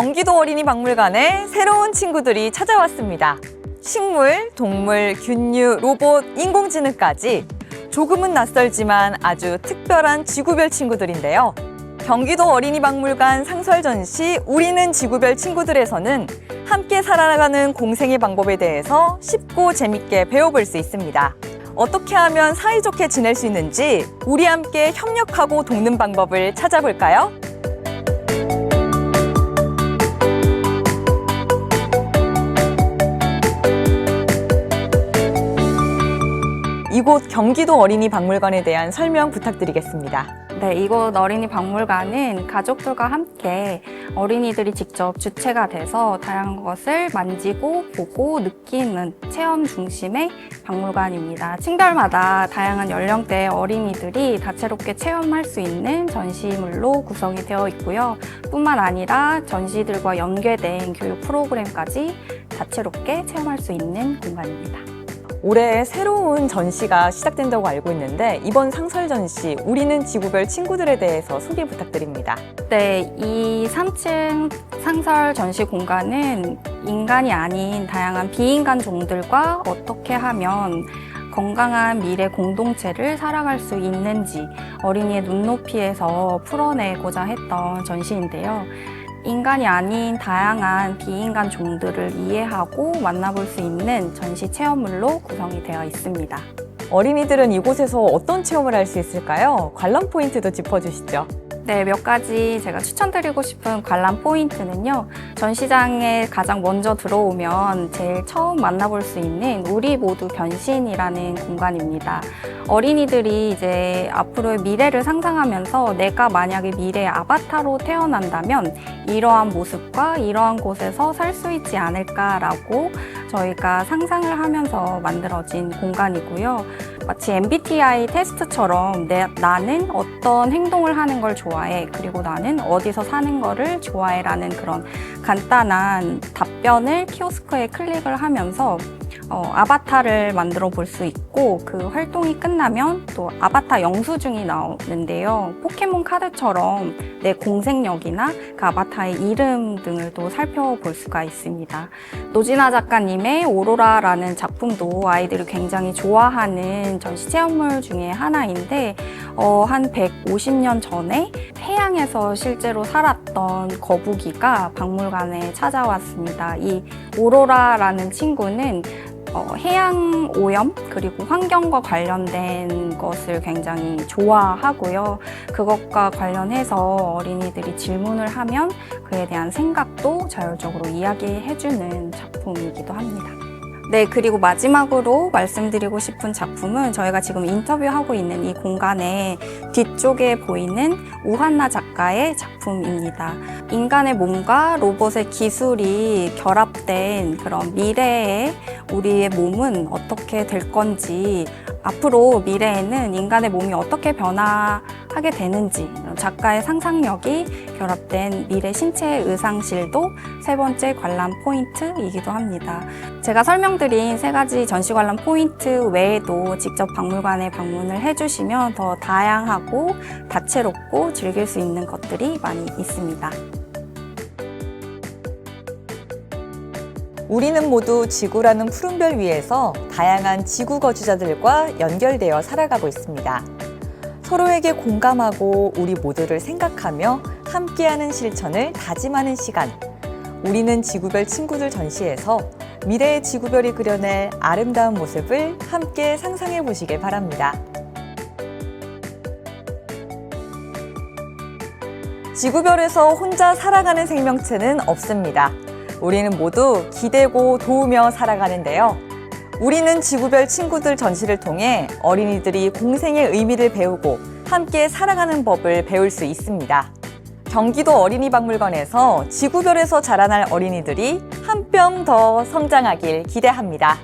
경기도 어린이 박물관에 새로운 친구들이 찾아왔습니다. 식물, 동물, 균류, 로봇, 인공지능까지 조금은 낯설지만 아주 특별한 지구별 친구들인데요. 경기도 어린이 박물관 상설 전시 우리는 지구별 친구들에서는 함께 살아가는 공생의 방법에 대해서 쉽고 재밌게 배워볼 수 있습니다. 어떻게 하면 사이좋게 지낼 수 있는지 우리 함께 협력하고 돕는 방법을 찾아볼까요? 이곳 경기도 어린이 박물관에 대한 설명 부탁드리겠습니다. 네, 이곳 어린이 박물관은 가족들과 함께 어린이들이 직접 주체가 돼서 다양한 것을 만지고 보고 느끼는 체험 중심의 박물관입니다. 층별마다 다양한 연령대의 어린이들이 다채롭게 체험할 수 있는 전시물로 구성이 되어 있고요. 뿐만 아니라 전시들과 연계된 교육 프로그램까지 다채롭게 체험할 수 있는 공간입니다. 올해 새로운 전시가 시작된다고 알고 있는데 이번 상설 전시 우리는 지구별 친구들에 대해서 소개 부탁드립니다. 네, 이 3층 상설 전시 공간은 인간이 아닌 다양한 비인간 종들과 어떻게 하면 건강한 미래 공동체를 살아갈 수 있는지 어린이의 눈높이에서 풀어내고자 했던 전시인데요. 인간이 아닌 다양한 비인간 종들을 이해하고 만나볼 수 있는 전시 체험물로 구성이 되어 있습니다. 어린이들은 이곳에서 어떤 체험을 할 수 있을까요? 관람 포인트도 짚어주시죠. 네, 몇 가지 제가 추천드리고 싶은 관람 포인트는요. 전시장에 가장 먼저 들어오면 제일 처음 만나볼 수 있는 우리 모두 변신이라는 공간입니다. 어린이들이 이제 앞으로의 미래를 상상하면서 내가 만약에 미래의 아바타로 태어난다면 이러한 모습과 이러한 곳에서 살 수 있지 않을까라고 저희가 상상을 하면서 만들어진 공간이고요. 마치 MBTI 테스트처럼 내, 나는 어떤 행동을 하는 걸 좋아해. 그리고 나는 어디서 사는 거를 좋아해. 라는 그런 간단한 답변을 키오스크에 클릭을 하면서 어, 아바타를 만들어 볼 수 있고 그 활동이 끝나면 또 아바타 영수증이 나오는데요. 포켓몬 카드처럼 내 공생력이나 그 아바타의 이름 등을 또 살펴볼 수가 있습니다. 노진아 작가님의 오로라라는 작품도 아이들이 굉장히 좋아하는 전시 체험물 중에 하나인데 어, 한 150년 전에 태양에서 실제로 살았던 거북이가 박물관에 찾아왔습니다. 이 오로라라는 친구는 어, 해양 오염 그리고 환경과 관련된 것을 굉장히 좋아하고요. 그것과 관련해서 어린이들이 질문을 하면 그에 대한 생각도 자율적으로 이야기해주는 작품이기도 합니다. 네, 그리고 마지막으로 말씀드리고 싶은 작품은 저희가 지금 인터뷰하고 있는 이 공간의 뒤쪽에 보이는 우한나 작가의 작품입니다. 인간의 몸과 로봇의 기술이 결합된 그런 미래의 우리의 몸은 어떻게 될 건지 앞으로 미래에는 인간의 몸이 어떻게 변화하게 되는지 작가의 상상력이 결합된 미래 신체 의상실도 세 번째 관람 포인트이기도 합니다. 제가 설명드린 세 가지 전시 관람 포인트 외에도 직접 박물관에 방문을 해주시면 더 다양하고 다채롭고 즐길 수 있는 것들이 많이 있습니다. 우리는 모두 지구라는 푸른 별 위에서 다양한 지구 거주자들과 연결되어 살아가고 있습니다. 서로에게 공감하고 우리 모두를 생각하며 함께하는 실천을 다짐하는 시간. 우리는 지구별 친구들 전시에서 미래의 지구별이 그려낼 아름다운 모습을 함께 상상해 보시길 바랍니다. 지구별에서 혼자 살아가는 생명체는 없습니다. 우리는 모두 기대고 도우며 살아가는데요. 우리는 지구별 친구들 전시를 통해 어린이들이 공생의 의미를 배우고 함께 살아가는 법을 배울 수 있습니다. 경기도 어린이 박물관에서 지구별에서 자라날 어린이들이 한 뼘 더 성장하길 기대합니다.